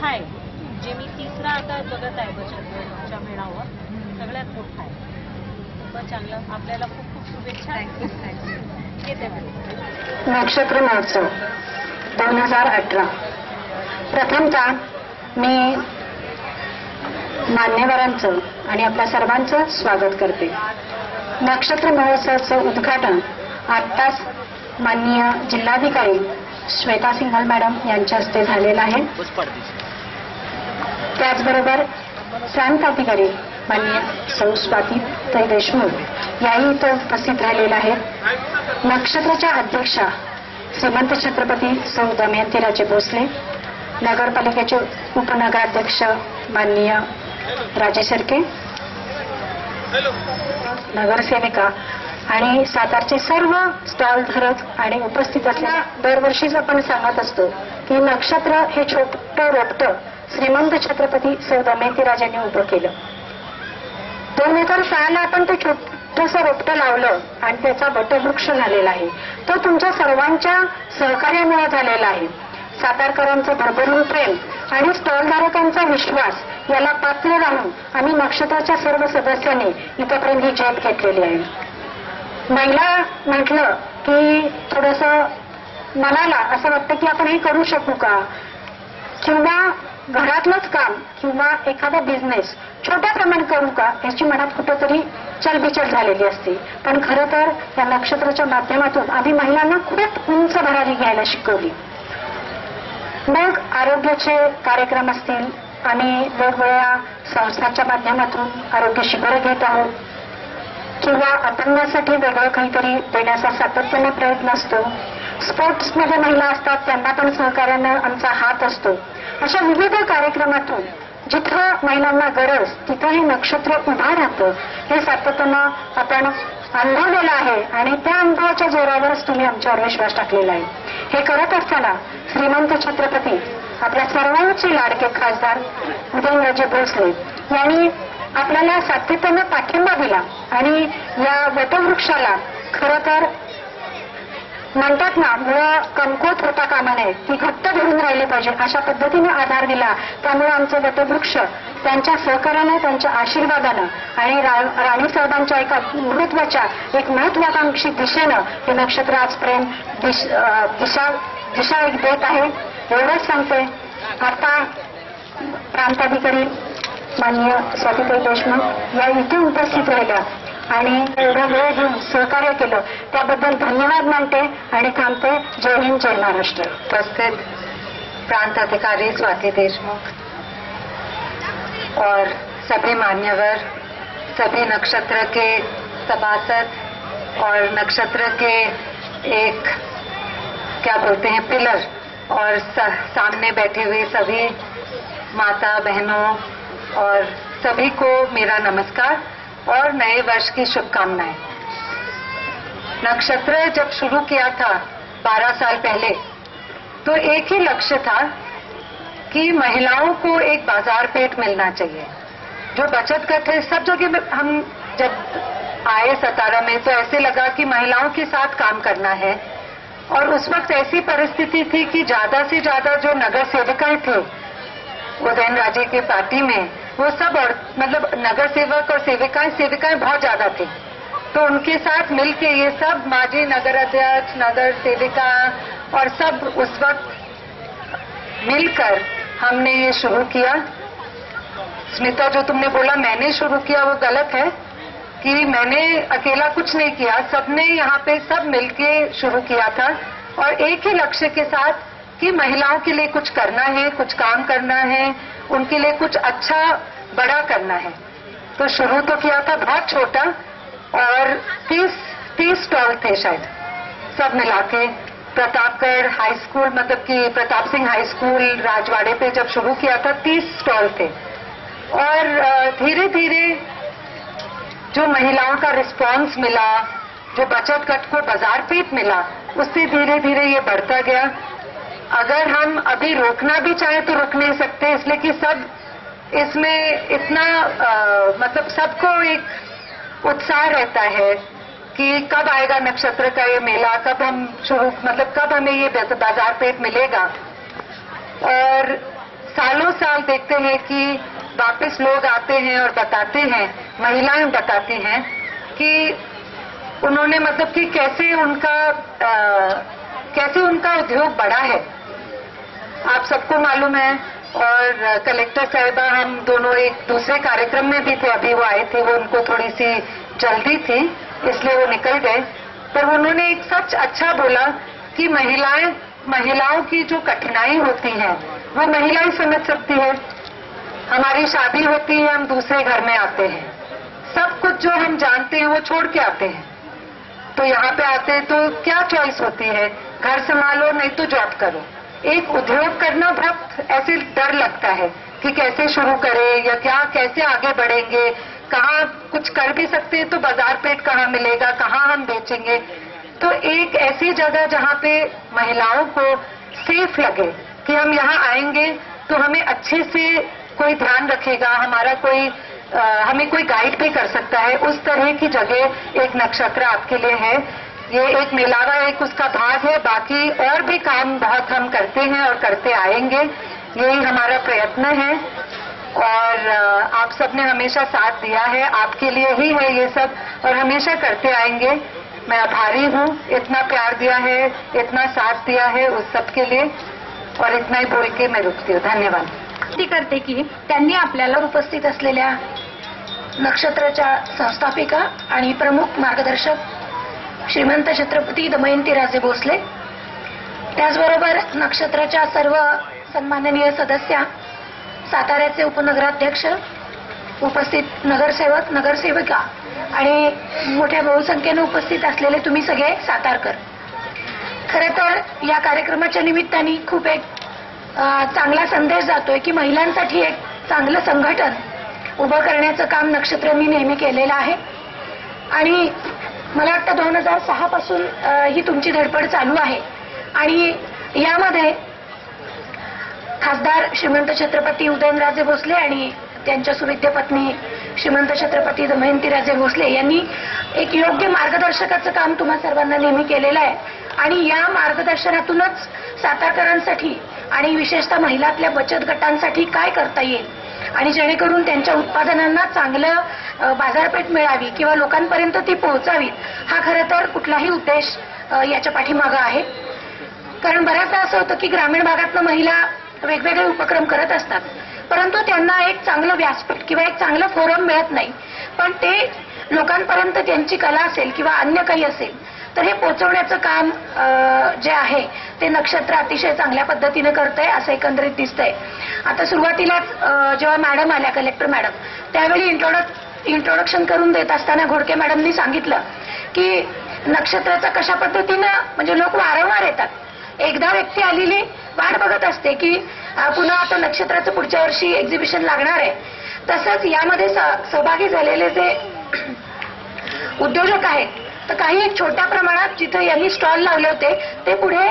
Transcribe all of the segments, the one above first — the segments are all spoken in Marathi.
मोठं आहे. जे मी तिसरा आता बघत आहे बचत गटाच्या मेळावा सगळ्यात मोठा आहे. खूपच चांगलं. आपल्याला खूप खूप शुभेच्छा. थँक्यू थँक्यू येते नक्षत्र महोत्सव दोन हजार अठरा. प्रथमतः मी मान्यवरांचं आणि आपल्या सर्वांचं स्वागत करते. नक्षत्र महोत्सवाचं उद्घाटन आत्ताच माननीय जिल्हाधिकारी श्वेता सिंघल मॅडम यांच्या हस्ते झालेलं आहे. त्याचबरोबर प्रांत अधिकारी माननीय सौ स्वाती ताई देशमुख याही इथं उपस्थित राहिलेल्या आहेत. नक्षत्राच्या अध्यक्षा श्रीमंत छत्रपती सौ दमयंतीराजे भोसले नगरपालिकेचे उपनगराध्यक्ष माननीय राजे सरके नगरसेविका आणि सातारचे सर्व स्टॉल धरक आणि उपस्थित असलेल्या दरवर्षीच आपण सांगत असतो की नक्षत्र हे छोटं रोपटं श्रीमंत छत्रपती सौ दमयंती राजांनी उभं केलं. दोन हजार सहाला आपण ते छोटस रोपटं लावलं आणि त्याचा वटवृक्ष झालेला आहे. तो तुमच्या सर्वांच्या सहकार्यामुळे झालेला आहे. सातारकरांचं भरभरून प्रेम आणि स्टॉलधारकांचा विश्वास याला पात्र राहून आम्ही नक्षत्राच्या सर्व सदस्यांनी इथपर्यंत ही झेप घेतलेली आहे. महिला म्हटलं की थोडस मनाला असं वाटतं की आपण हे करू शकू का? किंवा घरातलंच काम किंवा एखादा बिझनेस छोट्या प्रमाणात करू का याची मनात कुठंतरी चलबिचल झालेली असते. पण खरं तर या नक्षत्राच्या माध्यमातून आम्ही महिलांना खूप उंच भरारी घ्यायला शिकवली. मग आरोग्याचे कार्यक्रम असतील आम्ही वेगवेगळ्या संस्थांच्या माध्यमातून आरोग्य शिबिरं घेत आहोत. किंवा अपंगासाठी वेगळं काहीतरी देण्याचा सातत्याने प्रयत्न असतो. स्पोर्ट्समध्ये महिला असतात त्यांना पण सहकार्यानं आमचा हात असतो. अशा विविध कार्यक्रमातून जिथं महिलांना गरज तिथं हे नक्षत्र उभा राहतं हे सातत्यानं आपण अनुभवलेलं आहे आणि त्या अनुभवाच्या जोरावरच तुम्ही आमच्यावर विश्वास टाकलेला आहे. हे करत असताना श्रीमंत छत्रपती आपल्या सर्वांचे लाडके खासदार उदयनराजे भोसले यांनी आपल्याला सातत्यानं पाठिंबा दिला आणि या वटवृक्षाला खरं तर म्हणतात ना मुळं कमकुवत होता कामा नये ती घट्ट धरून राहिली पाहिजे. अशा पद्धतीने आधार दिला. त्यामुळे आमचं वटवृक्ष त्यांच्या सहकार्यानं त्यांच्या आशीर्वादानं आणि राणी साहेबांच्या एका महत्त्वाच्या एक महत्वाकांक्षी दिशेनं हे नक्षत्र आज दिश- दिशा दिशा एक देत आहे. एवढंच सांगते. आता प्रांताधिकारी माननीय स्वातीताई देशमुख या इथे उपस्थित राहिल्या. आणि सहकार्य केलं धन्यवाद मानते आणि जय हिंद, जय महाराष्ट्र. उपस्थित प्रांत अधिकारी स्वाति देशमुख और सभी मान्यवर, सभी नक्षत्र के सभासद और नक्षत्र के एक, क्या बोलते हैं, पिलर और सामने बैठे हुए सभी माता बहनों और सभी को मेरा नमस्कार। और नए वर्ष की शुभकामनाएँ। नक्षत्र जब शुरू किया था 12 साल पहले तो एक ही लक्ष्य था कि महिलाओं को एक बाज़ार पेट मिलना चाहिए। जो बचत गट है सब जगह हम जब आए सतारा में तो ऐसे लगा कि महिलाओं के साथ काम करना है। और उस वक्त ऐसी परिस्थिति थी कि ज़्यादा से ज़्यादा जो नगर सेविकाएँ थे उदयन राजे की पार्टी में वो सब और मतलब नगर सेवक और सेविकाएँ सेविकाएँ बहुत ज़्यादा थी। तो उनके साथ मिलके ये सब माजी नगर अध्यक्ष, नगर सेविका और सब उस वक्त मिलकर हमने ये शुरू किया। स्मिता, जो तुमने बोला मैंने शुरू किया, वो गलत है कि मैंने अकेला कुछ नहीं किया। सबने यहाँ पे सब मिलके शुरू किया था और एक ही लक्ष्य के साथ कि महिलाओं के लिए कुछ करना है, कुछ काम करना है उनके लिए कुछ अच्छा बड़ा करना है। तो शुरू तो किया था, बहुत छोटा, और तीस तीस स्टॉल थे शायद। सब मिला के प्रतापगढ़ हाई स्कूल मतलब कि प्रताप सिंह हाई स्कूल राजवाड़े पे जब शुरू किया था, तीस स्टॉल थे। और धीरे धीरे जो महिलाओं का रिस्पांस मिला, जो बचत कट को बाज़ार पेट मिला, उससे धीरे धीरे ये बढ़ता गया। अगर हम अभी रोकना भी चाहें तो रुक नहीं सकते इसलिए कि सब इसमें इतना अ, मतलब सबको एक उत्साह रहता है कि कब आएगा नक्षत्र का ये मेला कब हम शुरू मतलब कब हमें ये बाज़ार पेट मिलेगा। और सालों साल देखते हैं कि वापस लोग आते हैं और बताते हैं महिलाएँ बताती हैं कि उन्होंने मतलब कि कैसे उनका अ, कैसे उनका उद्योग बढ़ा है। आप सबको मालूम है, और कलेक्टर साहिबा हम दोनों एक दूसरे कार्यक्रम में भी थे, अभी वो आए थे, वो उनको थोड़ी सी जल्दी थी, इसलिए वो निकल गए। पर उन्होंने एक सच अच्छा बोला कि महिलाएँ, महिलाओं की जो कठिनाई होती है, वो महिलाएँ समझ सकती है। हमारी शादी होती है, हम दूसरे घर में आते हैं। सब कुछ जो हम जानते हैं, वो छोड़ के आते हैं। तो यहाँ पे आते हैं तो क्या चॉइस होती है? घर संभालो, नहीं तो जॉब करो। एक उद्योग करना बहुत ऐसे डर लगता है कि कैसे शुरू करें या क्या कैसे आगे बढ़ेंगे कहाँ कुछ कर भी सकते हैं तो बाज़ार पेट कहाँ मिलेगा कहाँ हम बेचेंगे। तो एक ऐसी जगह जहाँ पे महिलाओं को सेफ़ लगे कि हम यहाँ आएँगे तो हमें अच्छे से कोई ध्यान रखेगा हमारा कोई अ, हमें कोई गाइड भी कर सकता है। उस तरह की जगह एक नक्षत्र आपके लिए है। ये एक मेलावा एक उसका भाग है, बाकी और भी काम बहुत हम करते हैं और करते आएँगे। यही हमारा प्रयत्न है। और आप सबने हमेशा साथ दिया है, आपके लिए ही है ये सब, और हमेशा करते आएँगे। मैं आभारी हूँ, इतना प्यार दिया है, इतना साथ दिया है उस सब के लिए, और इतना ही बोल के मैं रुकती हूँ। धन्यवाद। करते की? आपल्याला उपस्थित नक्षत्राच्या संस्थापिका प्रमुख मार्गदर्शक श्रीमंत छत्रपती दमयंती राजे भोसले. त्याचबरोबर नक्षत्राच्या सर्व सन्माननीय सदस्या साताऱ्याचे उपनगराध्यक्ष उपस्थित नगरसेवक नगरसेविका आणि मोठ्या बहुसंख्येने उपस्थित असलेले तुम्ही सगळे सातारकर. खरं तर या कार्यक्रमाच्या निमित्ताने खूप एक चांगला संदेश जातोय की महिलांसाठी एक चांगलं संघटन उभं करण्याचं काम नक्षत्रांनी नेहमी केलेलं आहे. आणि मला वाटतं दोन हजार सहा पासून ही तुमची धडपड चालू आहे. आणि यामध्ये खासदार श्रीमंत छत्रपती उदयनराजे भोसले आणि त्यांच्या सुविद्य पत्नी श्रीमंत छत्रपती दमयंतीराजे भोसले यांनी एक योग्य मार्गदर्शकाचं काम तुम्हा सर्वांना नेहमी केलेलं आहे. आणि या मार्गदर्शनातूनच सातारकरांसाठी आणि विशेषतः महिलातल्या बचत गटांसाठी काय करता येईल? आणि जेणेकरून त्यांच्या उत्पादनांना चांगलं बाजारपेठ मिळावी किंवा लोकांपर्यंत ती पोहोचावी हा खरं तर कुठलाही उद्देश याच्या पाठीमागं आहे. कारण बऱ्याचदा असं होतं की ग्रामीण भागातनं महिला वेगवेगळे उपक्रम करत असतात. परंतु त्यांना एक चांगलं व्यासपीठ किंवा एक चांगलं फोरम मिळत नाही. पण ते लोकांपर्यंत त्यांची कला असेल किंवा अन्य काही असेल तर हे पोचवण्याचं काम जे आहे ते नक्षत्र अतिशय चांगल्या पद्धतीने आहे असं एकंदरीत दिसतंय. आता सुरुवातीलाच जेव्हा मॅडम आल्या कलेक्टर मॅडम त्यावेळी इंट्रोडक्ट इंट्रोडक्शन करून देत असताना घोडके मॅडमनी सांगितलं की नक्षत्राचा कशा पद्धतीनं म्हणजे लोक वारंवार येतात. एकदा व्यक्ती आलेली वाट बघत असते की पुन्हा आता नक्षत्राचं पुढच्या वर्षी एक्झिबिशन लागणार आहे. तसंच यामध्ये स- सहभागी झालेले जे उद्योजक आहेत तर काही एक छोट्या प्रमाणात जिथे यांनी स्टॉल लावले होते ते पुढे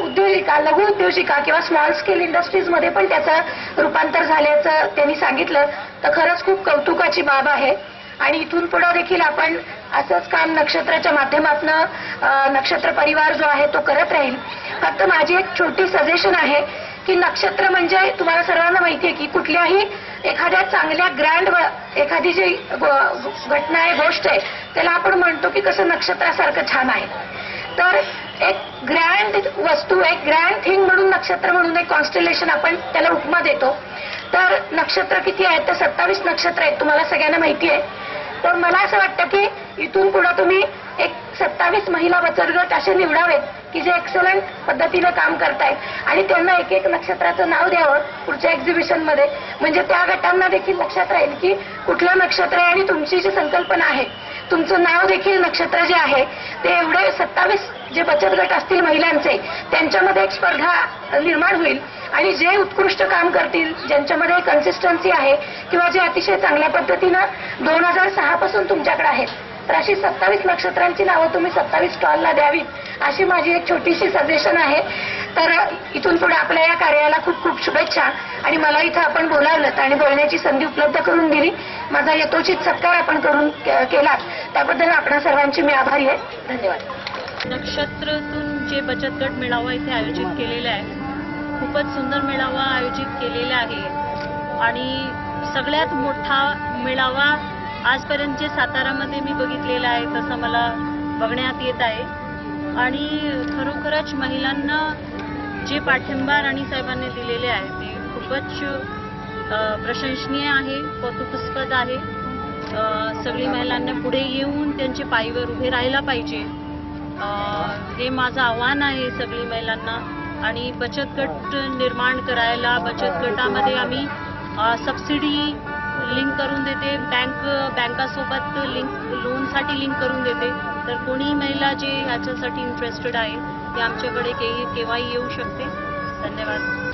उद्योजिका लघु उद्योजिका किंवा स्मॉल स्केल इंडस्ट्रीजमध्ये पण त्याचं रूपांतर झाल्याचं त्यांनी सांगितलं. तर खरंच खूप कौतुकाची बाब आहे. आणि इथून पुढे देखील आपण असंच काम नक्षत्राच्या माध्यमातून नक्षत्र परिवार जो आहे तो करत राहील. फक्त माझी एक छोटी सजेशन आहे की नक्षत्र म्हणजे तुम्हाला सर्वांना माहिती आहे की कुठल्याही एखाद्या चांगल्या ग्रँड एखादी जी घटना आहे गोष्ट आहे त्याला आपण म्हणतो की कसं नक्षत्रासारखं छान आहे. तर एक ग्रँड वस्तू एक ग्रँड थिंग म्हणून नक्षत्र म्हणून एक कॉन्स्टलेशन आपण त्याला उपमा देतो. तर नक्षत्र किती आहेत? तर सत्तावीस नक्षत्र आहेत तुम्हाला सगळ्यांना माहिती आहे. तर मला असं वाटतं की इथून पुढे तुम्ही एक सत्तावीस महिला बचत गट असे निवडावेत. की जे एक्सलंट पद्धतीनं काम करतायत. आणि त्यांना एक एक नक्षत्राचं नाव द्यावं पुढच्या एक्झिबिशनमध्ये. म्हणजे त्या गटांना देखील लक्षात राहील की कुठलं नक्षत्र आहे आणि तुमची जी संकल्पना आहे तुमचं नाव देखील नक्षत्र जे आहे ते एवढे सत्तावीस जे बचत गट असतील महिलांचे त्यांच्यामध्ये एक स्पर्धा निर्माण होईल. आणि जे उत्कृष्ट काम करतील ज्यांच्यामध्ये कन्सिस्टन्सी आहे किंवा जे अतिशय चांगल्या पद्धतीनं दोन हजार सहा पासून तुमच्याकडे आहेत तर अशी सत्तावीस नक्षत्रांची नावं तुम्ही सत्तावीस स्टॉलला द्यावीत अशी माझी एक छोटीशी सजेशन आहे. तर इथून पुढे आपल्या या कार्याला खूप खूप शुभेच्छा. आणि मला इथं आपण बोलावलं आणि बोलण्याची संधी उपलब्ध करून दिली. माझा यथोचित सत्कार आपण करून के- केलात त्याबद्दल आपण सर्वांची मी आभारी आहे. धन्यवाद. नक्षत्रातून जे बचत गट मेळावा इथे आयोजित केलेला आहे. खूपच सुंदर मेळावा आयोजित केलेला आहे. आणि सगळ्यात मोठा मेळावा आजपर्यंत जे सातारामध्ये मी बघितलेलं आहे तसं मला बघण्यात येत आहे. आणि खरोखरच महिलांना जे पाठिंबा राणी साहेबांनी दिलेले आहे ते खूपच प्रशंसनीय आहे कौतुकास्पद आहे. सगळी महिलांना पुढे येऊन त्यांचे पायीवर उभे राहायला पाहिजे. हे माझं आव्हान आहे सगळी महिलांना. आणि बचत गट निर्माण करायला बचत गटामध्ये आम्ही सबसिडी लिंक करून देते. बँक बँकासोबत लिंक लोनसाठी लिंक करून देते. तर कोणीही महिला जे ह्याच्यासाठी इंटरेस्टेड आहे ते आमच्याकडे केव्हाही येऊ शकते. धन्यवाद.